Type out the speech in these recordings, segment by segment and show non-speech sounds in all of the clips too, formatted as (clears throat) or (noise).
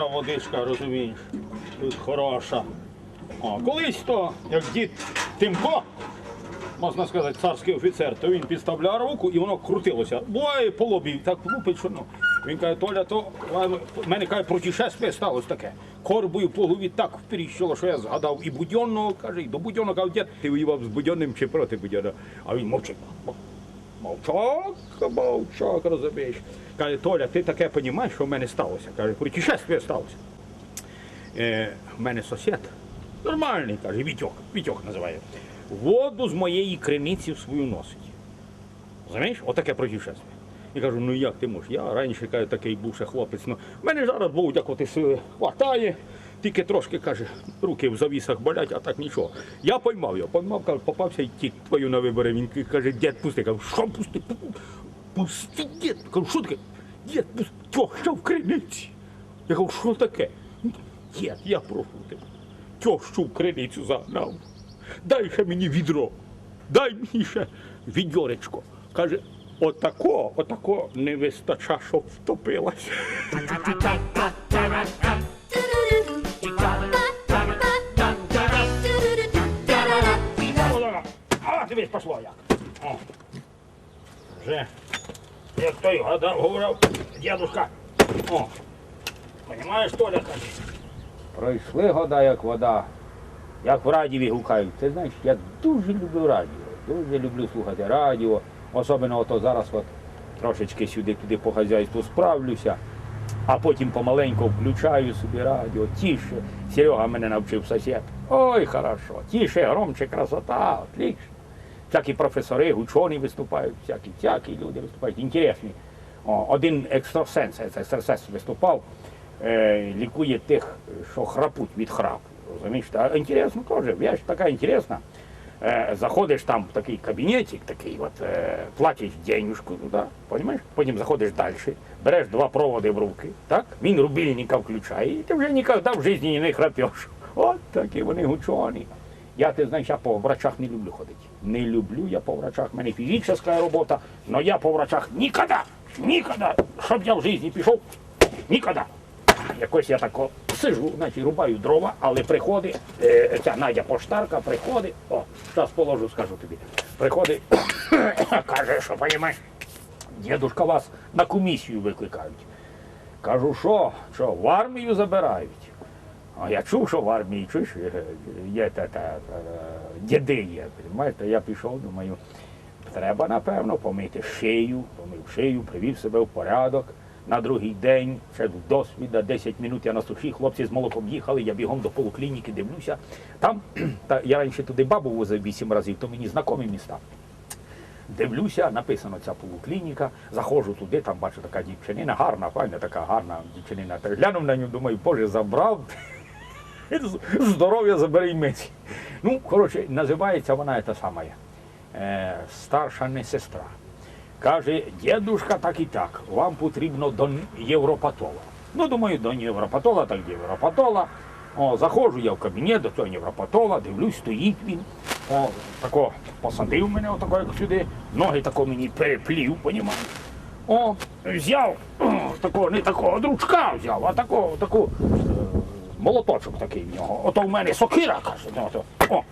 така водичка, розумієш, тут хороша. О, колись то, як дід Тимко, можна сказати, царський офіцер, то він підставляв руку і воно крутилося. Буває по лобі, так лупить, що ну. Він каже, Толя, то в мене каже, протишествие сталося таке. Корбою по голові так вперіщило, що я згадав і Будьонного, каже, і до Будьонного каже, дід, ти воював з Будьонним чи проти Будьона? А він мовчить. Мовчок, мовчок, розумієш. Каже, Толя, ти таке розумієш, що в мене сталося? Каже, протишествие сталося. Е, в мене сусід, нормальний, каже, Вітьок, Вітьок називає. Воду з моєї криниці в свою носить. Розумієш? Отаке протишествие. Я кажу, ну як ти можеш? Я раніше каже, такий був ще хлопець. Ну, в мене зараз Бог дякувати хватає. Тільки трошки, каже, руки в завісах болять, а так нічого. Я поймав його, поймав, каже, попався і ті твою на вибори. Він каже, дід, пусти. Кажу, що пусти? Пусти, дід. Кажу, що таке? Дід, пусти. Тьо, що в криниці? Я кажу, що таке? Дід, я прошу тебе. Тьощу в криницю загнав. Дай ще мені відро. Дай мені ще відьоречко. Каже, отако, отако не вистача, щоб втопилась. Дивись, пошло як. О. Вже, як той гадав, говорив, дідушка. О, Понімаєш, Толя, каже. Пройшли года, як вода, як в радіо гукають. Ти знаєш, я дуже люблю радіо, дуже люблю слухати радіо. Особливо ото зараз от трошечки сюди-туди по хазяйству справлюся, а потім помаленьку включаю собі радіо. Тише. Серега мене навчив сусід. Ой, хорошо, тише, громче, красота, отлично. Всякі професори, учені виступають, всякі, всякі люди виступають, інтересні. О, один екстрасенс, екстрасенс виступав, е, лікує тих, що храпуть від храпу. Розумієш? Та інтересно теж, вещь така інтересна. Е, заходиш там в такий кабінетик, такий от, е, платиш денюжку туди, розумієш? Потім заходиш далі, береш два проводи в руки, так? він рубільника включає, і ти вже ніколи в житті не храпеш. От такі вони гучоні. Я, ти знаєш, я по врачах не люблю ходити. Не люблю я по врачах. У мене фізична робота, але я по врачах ніколи, ніколи, щоб я в житті пішов, ніколи. Якось я тако сижу, значить рубаю дрова, але приходить, е, ця Надя поштарка приходить, о, зараз положу, скажу тобі. Приходить, (coughs) каже, що розумієш, дідушка вас на комісію викликають. Кажу, що, що, в армію забирають. А я чув, що в армії чуєш, е, є та, та, та, діди є. Розумієте, я пішов, думаю, треба, напевно, помити шию, помив шию, привів себе в порядок. На другий день, ще з досвіда, 10 минут я на суші, хлопці з молоком їхали, я бігом до полуклініки дивлюся. Там, (clears throat) та, я раніше туди бабу возив 8 разів, то мені знайомі міста. Дивлюся, написано ця полуклініка, заходжу туди, там бачу така дівчинина, гарна, файна, така гарна дівчинина. Глянув на нього, думаю, Боже, забрав. (laughs) (laughs) Здоров'я забери мить. Ну, коротше, називається вона та сама. Е, старша не сестра. Каже, дідушка так і так, вам потрібно до європатола. Ну, думаю, до європатола, так до європатола. О, заходжу я в кабінет до цього європатола, дивлюсь, стоїть він. О, тако посадив мене отако, як сюди, ноги тако мені переплів, понімаєш. О, взяв о, (clears throat) такого, не такого дручка взяв, а такого, таку молоточок такий в нього. Ото в мене сокира, каже. ото. О,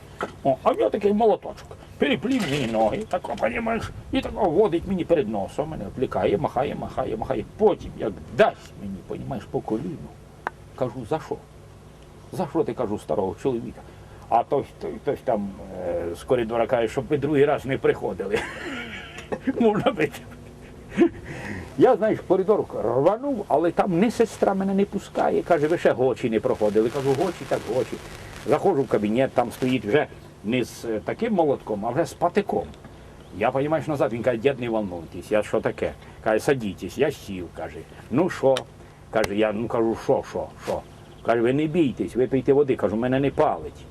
о, а в нього такий молоточок. Переплів мені ноги, тако, понімаєш, і тако водить мені перед носом, мене відвлікає, махає, махає, махає. Потім, як дасть мені, понімаєш, по коліну, кажу, за що? За що ти кажу старого чоловіка? А той, хтось там е, з коридора каже, щоб ви другий раз не приходили. (laughs) Можна бити. Я, знаєш, в коридор рванув, але там не сестра мене не пускає. Каже, ви ще гочі не проходили. Кажу, гочі, так гочі. Заходжу в кабінет, там стоїть вже не з е, таким молотком, а вже з патиком. Я, розумієш, назад, він каже, дід, не волнуйтесь, я що таке? Каже, садітесь, я сів, каже. Ну що? Каже, я ну кажу, що, що, що? Каже, ви не бійтесь, випийте води. Кажу, мене не палить.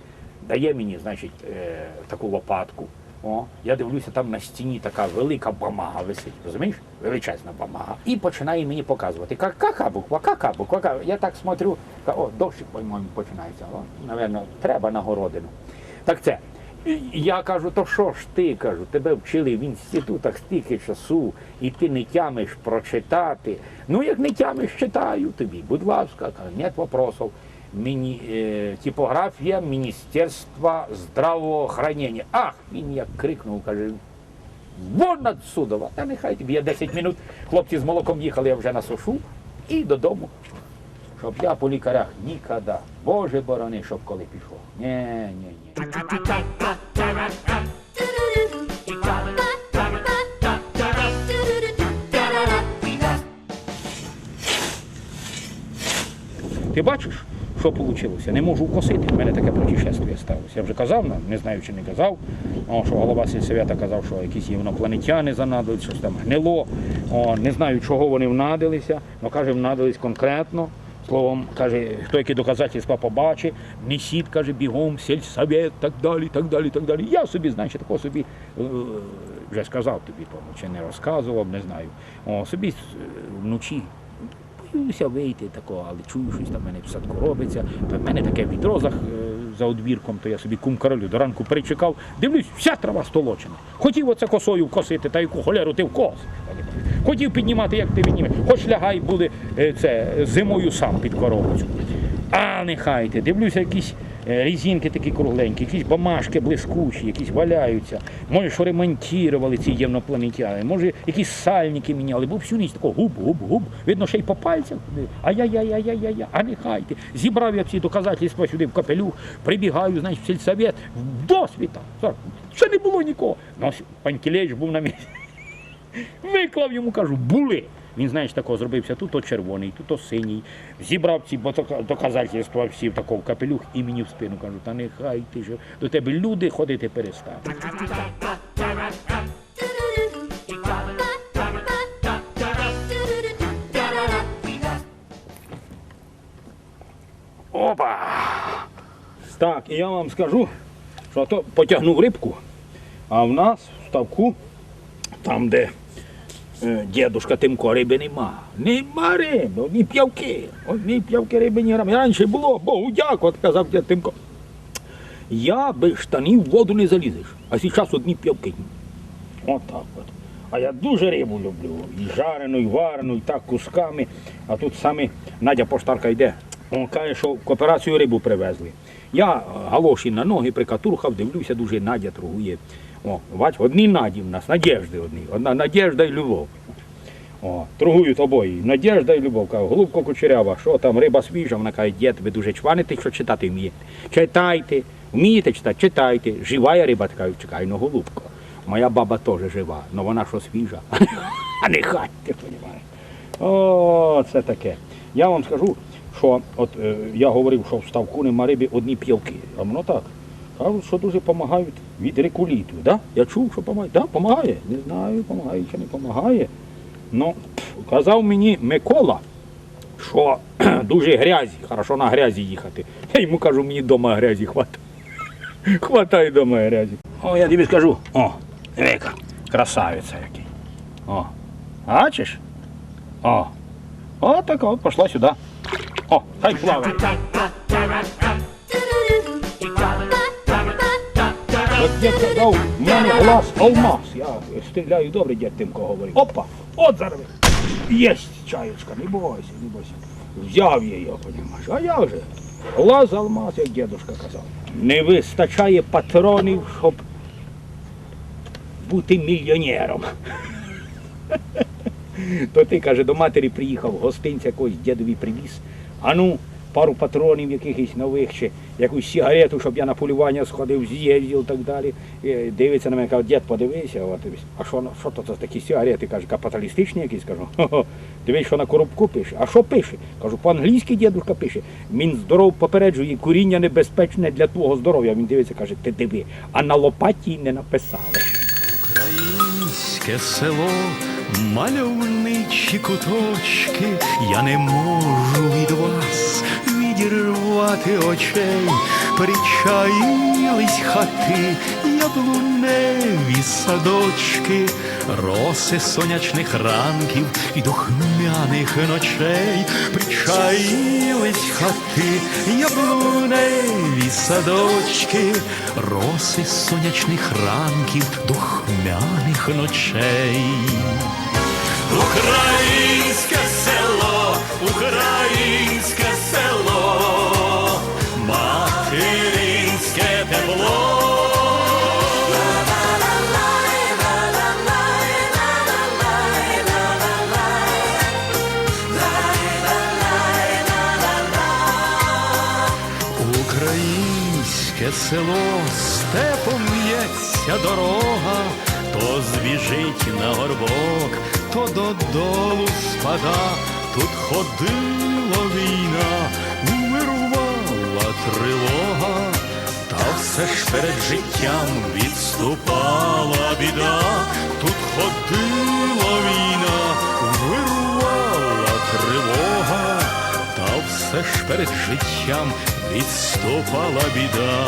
Дає мені, значить, е, таку лопатку. О, я дивлюся, там на стіні така велика бумага висить, розумієш? Величезна бумага. І починає мені показувати. Кака буква, кака буква. ка- Я так смотрю, ка- о, дощик, по-моєму, починається. О, напевно, треба на городину. Так це. Я кажу, то що ж ти кажу, тебе вчили в інститутах стільки часу, і ти не тямиш прочитати. Ну, як не тямиш, читаю тобі. Будь ласка, Кажу, нет вопросов. Е, типографія Міністерства здравоохранення. Ах, він як крикнув, каже, вон отсюда. Та нехай тобі я 10 минут. Хлопці з молоком їхали, я вже насушу і додому. Щоб я по лікарях ніколи. Боже борони, щоб коли пішов. Ні, ні, ні. Ти бачиш, що вийшло? Не можу укосити. У мене таке протишествие сталося. Я вже казав, не знаю, чи не казав, що голова сільсовета казав, що якісь інопланетяни занадились, щось там гнило. Не знаю, чого вони внадилися, але каже, внадились конкретно. Словом, каже, хто які доказательства побачить, несіть, каже, бігом, в сільсовет, так далі, так далі, так далі. Я собі, значить, такого собі е, вже сказав тобі, чи не розказував, не знаю. О, собі е, вночі боюся вийти такого, але чую, щось там в мене в садку робиться. В мене таке в за, е, за одвірком, то я собі кум королю до ранку причекав. Дивлюсь, вся трава столочена. Хотів оце косою вкосити, та яку холеру ти вкос. Хотів піднімати, як ти підніме. Хоч лягай буде це зимою сам під коробочку. А нехай ти. Дивлюся, якісь е, різинки такі кругленькі, якісь бамашки блискучі, якісь валяються. Може, що ремонтували ці євнопланетяни, може, якісь сальники міняли, бо всю ніч тако губ, губ, губ. Видно, ще й по пальцях. Ай-яй-яй-яй-яй-яй, а нехай ти. Зібрав я ці доказательства сюди в капелюх, прибігаю, значить, в сільсовет, в досвіта. Ще не було нікого. Ну, Пантелеич був на місці. (laughs) Виклав йому, кажу, були. Він, знаєш, такого зробився, тут то червоний, тут то синій. Зібрав ці доказательства всі в такого капелюх і мені в спину кажу, та нехай ти ж до тебе люди ходити перестали. Опа! Так, і я вам скажу, що то потягнув рибку, а в нас в ставку, там, де дідушка Тимко риби нема. Нема риби, одні п'явки. Одні п'явки риби ні грам. Раніше було, Богу дякувати, казав дід Тимко. Я без штанів в воду не залізеш, а зараз одні п'явки. Отак от. А я дуже рибу люблю. І жарену, і варену, і так кусками. А тут саме Надя поштарка йде. Він каже, що в кооперацію рибу привезли. Я галоші на ноги прикатурхав, дивлюся, дуже Надя торгує. О, бач, одні Наді в нас, Надєжди одні. Одна Надєжда і Любов. О, торгують обоє. Надєжда і Любов. Кажу, голубко кучерява, що там риба свіжа? Вона каже, дід, ви дуже чваните, що читати вмієте. Читайте, вмієте читати, читайте. Жива риба така, чекай, ну голубко. Моя баба теж жива, але вона що свіжа. (laughs) А не хай, ти розумієш. О, це таке. Я вам скажу, що от е, я говорив, що в ставку нема риби одні п'явки. А воно так. Кажуть, що дуже допомагають від рекуліту. Да? Я чув, що допомагає. Да, допомагає. Не знаю, допомагає чи не допомагає. Ну, казав мені Микола, що (clears throat) дуже грязі, хорошо на грязі їхати. Я йому кажу, мені вдома грязі хватає. (laughs) Хватає вдома грязі. О, я тобі скажу, о, Віка, красавиця який. О, бачиш? О, о, так от, пішла сюди. О, хай плаває. Я казав, мене глаз алмаз. Я стріляю добре, дід Тимко говорив. Опа, от зараз. Єсть чаєчка, не бойся, не бойся. Взяв я його, понімаєш. А я вже. Глаз алмаз, як дідушка казав. Не вистачає патронів, щоб бути мільйонером. (laughs) То ти, каже, до матері приїхав, гостинця якогось дідові привіз. А ну, пару патронів якихось нових, чи якусь сигарету, щоб я на полювання сходив, з'їздив і так далі. І дивиться на мене, каже, дід, подивися, от, а що, що то такі сигарети? Каже, капіталістичні якісь, кажу. (laughs) Дивись, що на коробку пише. А що пише? Кажу, по-англійськи дідушка пише. Він здоров попереджує, куріння небезпечне для твого здоров'я. Він дивиться, каже, ти диви, а на лопаті не написали. Українське село, мальовничі куточки, я не можу від вас відірвати очей, причаїлись хати, яблуневі садочки, роси сонячних ранків і духмяних ночей, причаїлись хати, яблуневі садочки, роси сонячних ранків, духмяних ночей. Українське село степом в'ється дорога, то збіжить на горбок, то додолу спада, тут ходила війна, вирувала тривога, та все ж перед життям відступала біда, тут ходила війна, вирувала тривога. Все перед життям відступала біда.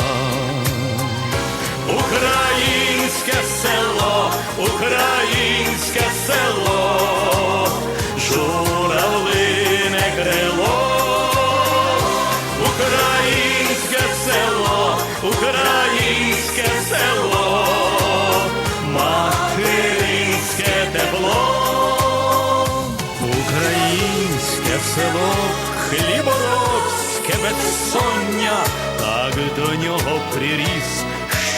Українське село, українське село, журавлине крило, українське село, українське село, материнське тепло. Українське село, безсоння, так до нього приріс,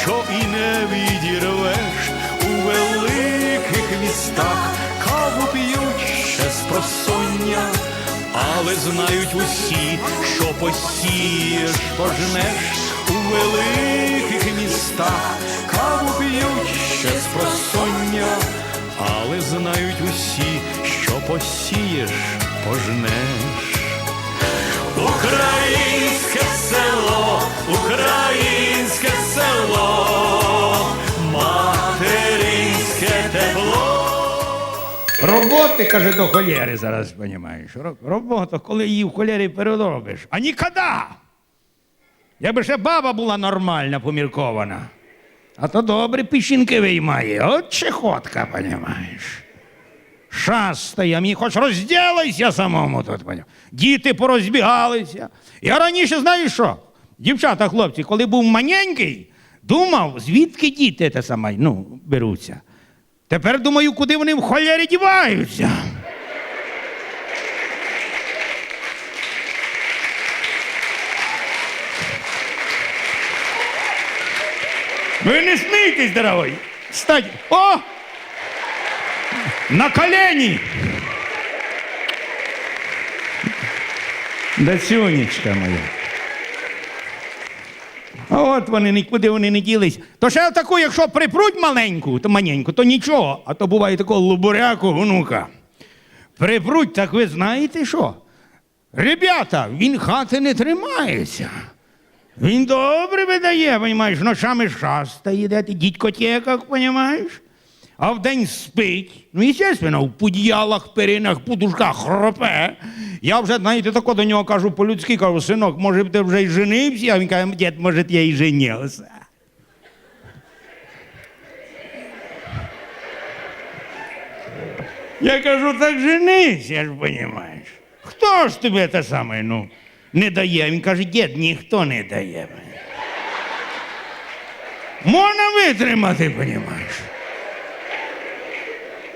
що і не відірвеш у великих містах, каву п'ють ще з просоння, але знають усі, що посієш, пожнеш у великих містах, каву п'ють ще з просоння. Але знають усі, що посієш, пожнеш. Українське село, українське село, материнське тепло. Роботи, каже, до холєри зараз, понімаєш. Робота, коли її в холєрі переробиш. А ніколи! Якби ще баба була нормальна, поміркована. А то добре піщинки виймає. От чехотка, понімаєш. Шастає, мені хоч розділайся самому тут. Діти порозбігалися. Я раніше знаєш що? Дівчата, хлопці, коли був маненький, думав, звідки діти те саме, ну, беруться. Тепер думаю, куди вони в холєрі діваються. Ви не смійтесь, дорогой. Стать. О! На колені. Дацюнечка моя. А от вони нікуди вони не ділись. То ще таку, якщо припруть маленьку, то маленьку, то нічого. А то буває такого лубуряку гнука. Припруть, так ви знаєте що? Ребята, він хати не тримається. Він добре видає, понімаєш, ночами шастає, де ти дідько дідькотеках, понімаєш? А вдень спить. Ну, звісно, в пудьялах, перинах, подушках хропе. Я вже, знаєте, тако до нього кажу по-людськи, кажу, синок, може б ти вже й женився? А він каже, дід, може, я і женився. Я кажу, так женися ж, понімаєш. Хто ж тобі те саме, ну, не дає? Він каже, дід, ніхто не дає. Можна витримати, понімаєш.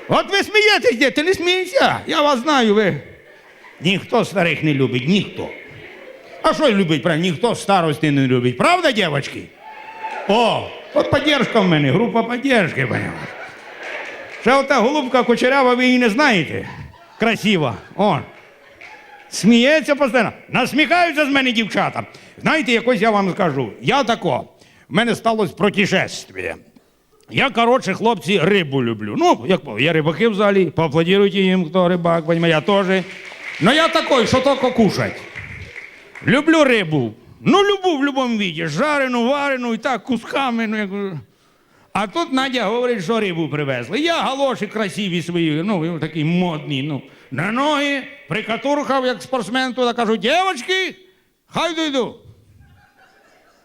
От ви смієтесь, дід, ти не смійся. Я вас знаю, ви. Ніхто старих не любить, ніхто. А що любить, правда? Ніхто старості не любить. Правда, дівчатки? О, от поддержка в мене, група поддержки, понімаєш. Ще ота голубка кучерява, ви її не знаєте. Красива. О. Сміється постійно. Насміхаються з мене дівчата. Знаєте, якось я вам скажу. Я тако. В мене сталося протишествие. Я, коротше, хлопці, рибу люблю. Ну, як є рибаки в залі, поаплодіруйте їм, хто рибак, понімає, я теж. Ну я такой, що тільки кушать. Люблю рибу. Ну, любу в будь-якому віді. Жарену, варену і так кусками. Ну, як... А тут Надя говорить, що рибу привезли. Я галоші красиві свої, ну, такий модний, ну, на ноги, прикатурхав, як спортсмен, туди кажу, дівчатки, хай дойду.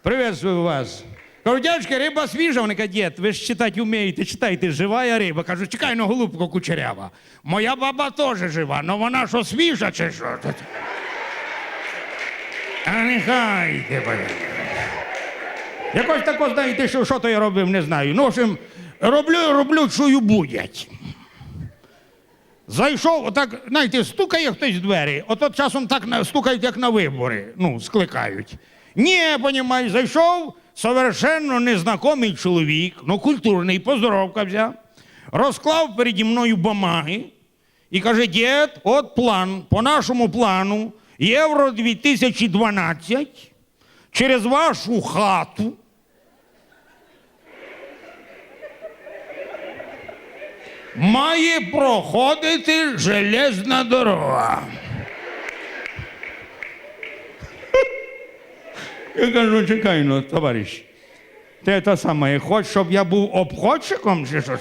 Приветствую вас. Кажу, дядьки, риба свіжа. Вони кажуть, дід, ви ж читати вмієте, читайте, жива риба. Кажу, чекай, ну, голубко кучерява. Моя баба теж жива, але вона що свіжа чи що? А нехай понятно. Якось тако, знаєте, що, що то я робив, не знаю. Ну, в общем, роблю, роблю, чую, будять. Зайшов, отак, знаєте, стукає хтось в двері, ото часом так стукають, як на вибори, ну, скликають. Ні, понімаєш, зайшов совершенно незнайомий чоловік, ну, культурний, поздоровкався, розклав переді мною бумаги і каже: дід, от план, по нашому плану, Євро 2012, через вашу хату. Має проходити железна дорога. Я кажу, чекай, ну, товариш. Ти те саме, хочеш, щоб я був обходчиком чи що?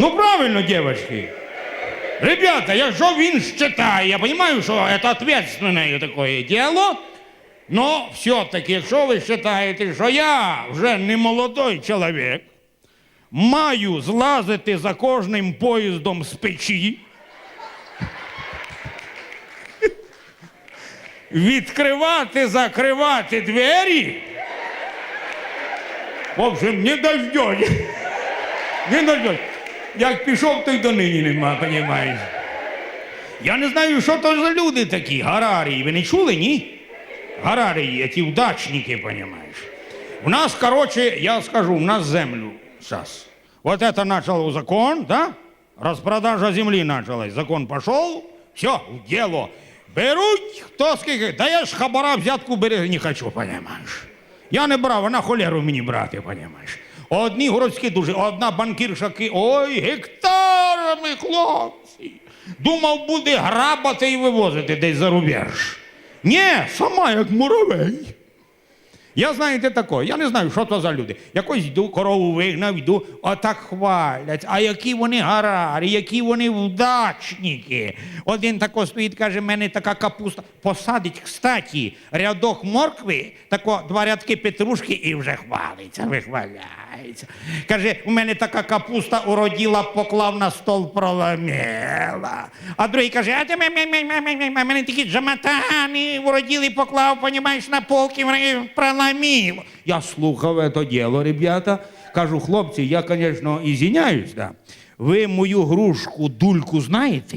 Ну правильно, дівчатки. Ребята, якщо він считає, я розумію, що це відповідальне таке діло, но все-таки, якщо ви вважаєте, що я вже не молодой чоловік, маю злазити за кожним поїздом з печі, відкривати, закривати двері. В общем, не дождете. Не дождете. Як пішов, то й до нині нема, понімаєш. Я не знаю, що то за люди такі, гарарії. Ви не чули, ні? Гарарії, ті удачники, понімаєш. У нас, короче, я скажу, у нас землю сейчас. Вот это начал закон, да? Распродажа земли началась. Закон пошел, все, в дело. Беруть, хто скільки, даєш хабара взятку бери, не хочу, понімаєш. Я не брав, а на холеру мені брати, понімаєш. Одні городські дуже, одна банкірша, ой, гектарами, хлопці. Думав, буде грабати і вивозити десь за рубеж. Ні, сама як муравей. Я знаєте тако, я не знаю, що то за люди. Якось йду, корову вигнав, йду, отак хвалять. А які вони гарарі, які вони вдачники. Один тако стоїть, каже, в мене така капуста. Посадить, кстати, рядок моркви, тако два рядки петрушки і вже хвалиться, вихваляється. Каже, у мене така капуста уроділа, поклав на стол, проломила. А другий каже, а ти ме- ме- ме- ме- ме- ме- ме- мене такі джаматани уроділи, поклав, понімаєш, на полки, проломив. Я слухав це діло, ребята. Кажу, хлопці, я, звісно, извиняюсь, да. Ви мою грушку дульку знаєте?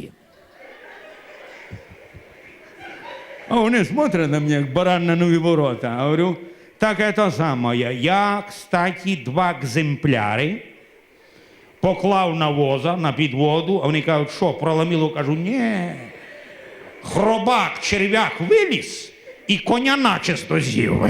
А вони смотрять на мене, як баран на нові ворота. А говорю, так это самое. Я, кстати, два екземпляри поклав на воза, на підводу, а вони кажуть, що, проломило? Кажу, ні. Хробак, черв'як виліз і коня начисто з'їв.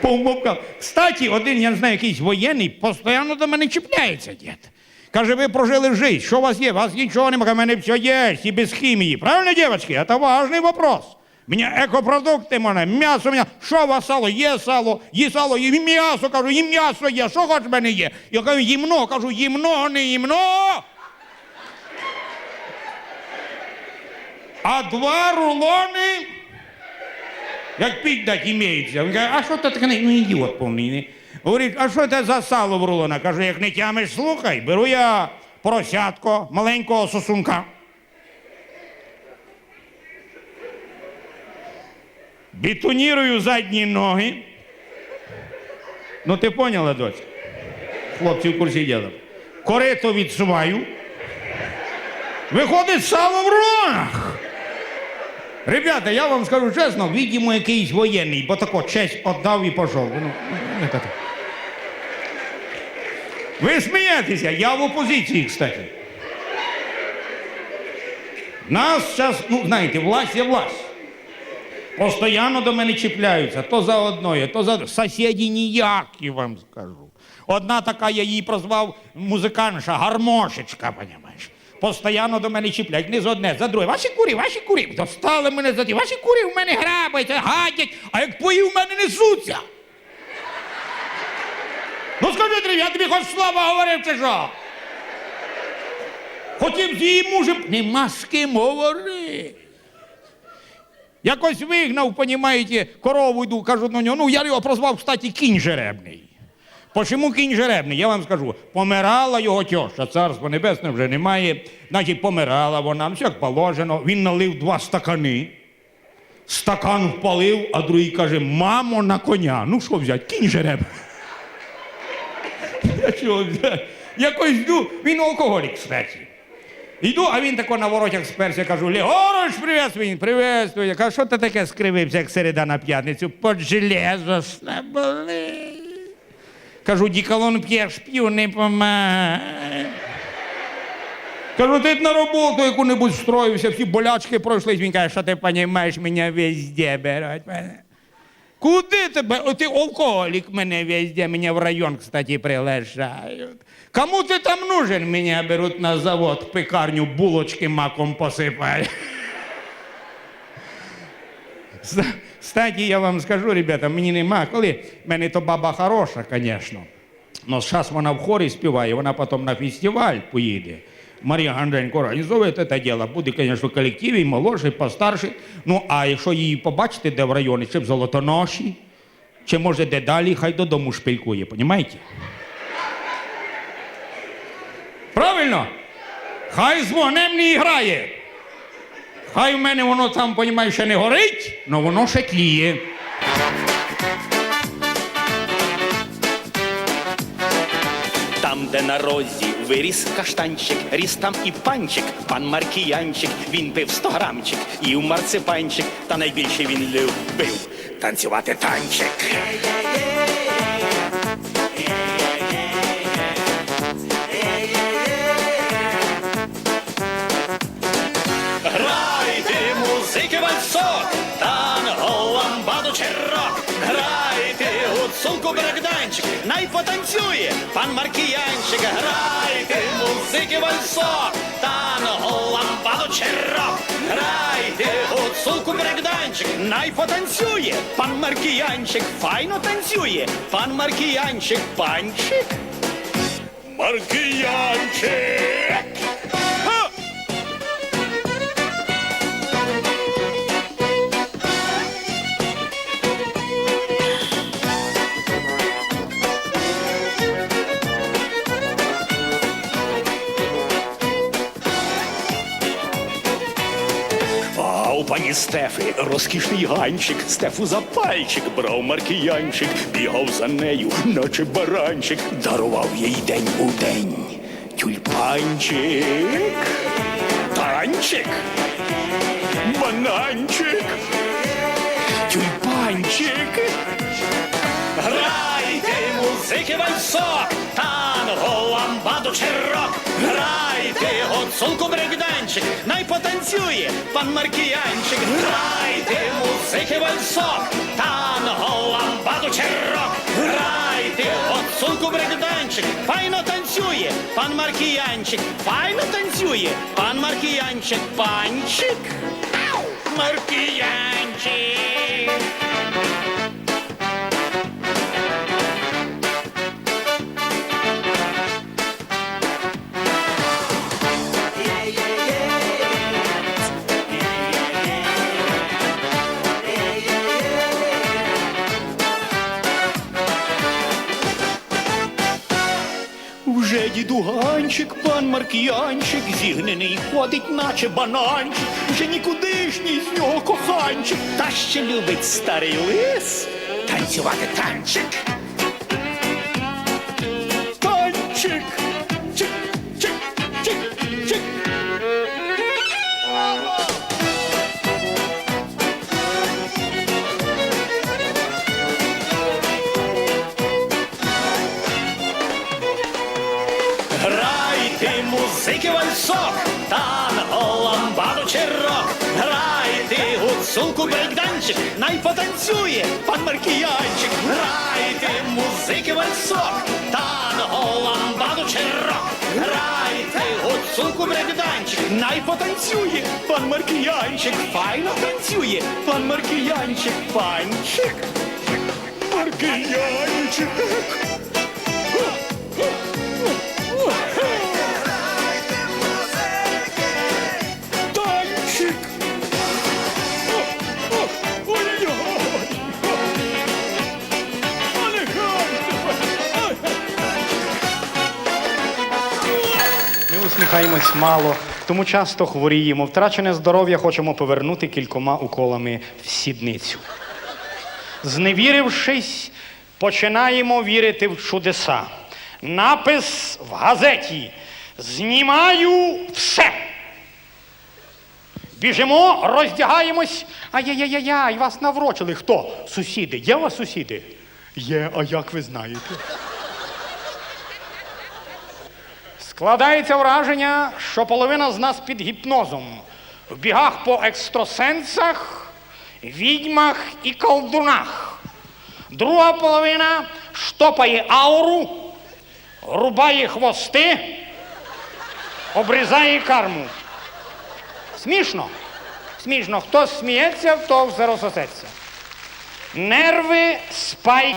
Повмовкав. Кстати, один, я не знаю, якийсь воєнний, постійно до мене чіпляється, дід. Каже, ви прожили життя, що у вас є? У вас нічого немає, у мене все є, і без хімії. Правильно, дівчатки? Це важний вопрос. Мені екопродукти мене, м'ясо мене. Що у вас сало? Є сало, є сало, і м'ясо, кажу, і м'ясо є. Що хоч в мене є? Я кажу, їмно, кажу, їмно, не їмно. А два рулони як піддать імеється. Він каже, а що це таке? Ну, ідіот повний. Говорить, а що це за сало в рулонах? Кажу, як не тямиш, слухай, беру я поросятко, маленького сосунка. Бетонірую задні ноги. Ну ти поняла, доця? Хлопці в курсі діла. Корито відсуваю. Виходить сало в рулонах. Ребята, я вам скажу чесно, видимо, якийсь воєнний, бо тако честь віддав і пішов. Ну, не так. Ви смієтеся, я в опозиції, кстати. Нас зараз, ну, знаєте, власть є власть. Постоянно до мене чіпляються, то за одної, то за сусіді ніякі вам скажу. Одна така, я її прозвав музикантша, гармошечка, понімаєш. Постоянно до мене чіпляють, не за одне, за друге. Ваші курі, ваші курі. Достали мене за ті. Ваші курі в мене грабаються, гадять, а як твої в мене несуться. Ну скажи, Дрів, я тобі хоч слова говорив, чи що? Хотів з її мужем. Нема з ким говорити. Якось вигнав, понімаєте, корову йду, кажу на нього. Ну, я його прозвав, кстати, кінь жеребний. Почому кінь жеребний? Я вам скажу, помирала його тьоща, царство небесне вже немає. Значить, помирала вона, все як положено. Він налив два стакани. Стакан впалив, а другий каже: мамо на коня. Ну що взяти? Кінь жереб. Я? Якось йду, він алкоголік, кстати. Йду, а він тако на воротях сперся, кажу, Лігорович, приветствую, він, приветствую. Я кажу, що ти таке скривився, як середа на п'ятницю? Под железо снаболи. Кажу, діколон п'єш, п'ю, не помагає. Кажу, ти на роботу яку-небудь встроївся, всі болячки пройшли. Він каже, що ти розумієш, мене везде беруть. Куди тебе? О, ти алкоголік мене везде, мене в район, кстати, приглашають. Кому ти там нужен? Мене беруть на завод, в пекарню, булочки маком посипають. Ста- Кстати, я вам скажу, ребята, мені нема коли. Мене то баба хороша, звісно. Но зараз вона в хорі співає, вона потім на фестиваль поїде. Марія Гандренко організовує це діло. Буде, звісно, в колективі, і молодший, постарший. Ну, а якщо її побачите де в районі, чи в Золотоноші, чи може де далі, хай додому шпилькує, понімаєте? Правильно? Хай з вогнем не грає. Хай в мене воно там, понімаєш, ще не горить, але воно ще тліє. Там, де на розі виріс каштанчик, ріс там і панчик, пан Маркіянчик, він пив сто грамчик, їв марципанчик, та найбільше він любив танцювати танчик. Грайте, музики вальсок, танго, ламбаду чи рок. Гуцулку бракданчик, най потанцює пан Маркіянчик. Грайте, музики вальсок, танго, ламбаду чи рок. Грайте, гуцулку бракданчик, най потанцює пан Маркіянчик. Файно танцює пан Маркіянчик. Панчик. Маркіянчик. Пані Стефи розкішний ганчик, Стефу за пальчик брав маркіянчик, бігав за нею, наче баранчик, дарував їй день у день. Тюльпанчик, танчик, бананчик, тюльпанчик. Грайте, музики вальсок, танго, ламбаду чи рок. Грайте, гуцулку брекданчик, най потанцює пан Маркіянчик. Грайте, музики вальсок, танго, ламбаду чи рок. Грайте, гуцулку брекданчик, файно танцює пан Маркіянчик. Файно танцює пан Маркіянчик. Панчик. Маркіянчик. Пан зігнений ходить, наче бананчик, вже нікудишній з нього коханчик, та ще любить старий лис танцювати. Танчик. Музики вальсок, танго, ламбаду чи рок. Грайте гуцулку брейкданчик, най потанцює пан Маркіянчик. Грайте музики вальсок, танго, ламбаду чи рок. Грайте гуцулку брейкданчик, най потанцює пан Маркіянчик. Файно танцює пан Маркіянчик. Панчик. Маркіянчик. Усміхаємось мало, тому часто хворіємо. Втрачене здоров'я хочемо повернути кількома уколами в сідницю. Зневірившись, починаємо вірити в чудеса. Напис в газеті. Знімаю все. Біжимо, роздягаємось. Ай-яй-яй-яй, вас наврочили. Хто? Сусіди. Є у вас сусіди? Є, а як ви знаєте? Складається враження, що половина з нас під гіпнозом. В бігах по екстрасенсах, відьмах і колдунах. Друга половина штопає ауру, рубає хвости, обрізає карму. Смішно. Смішно. Хто сміється, то все розсосеться. Нерви спай.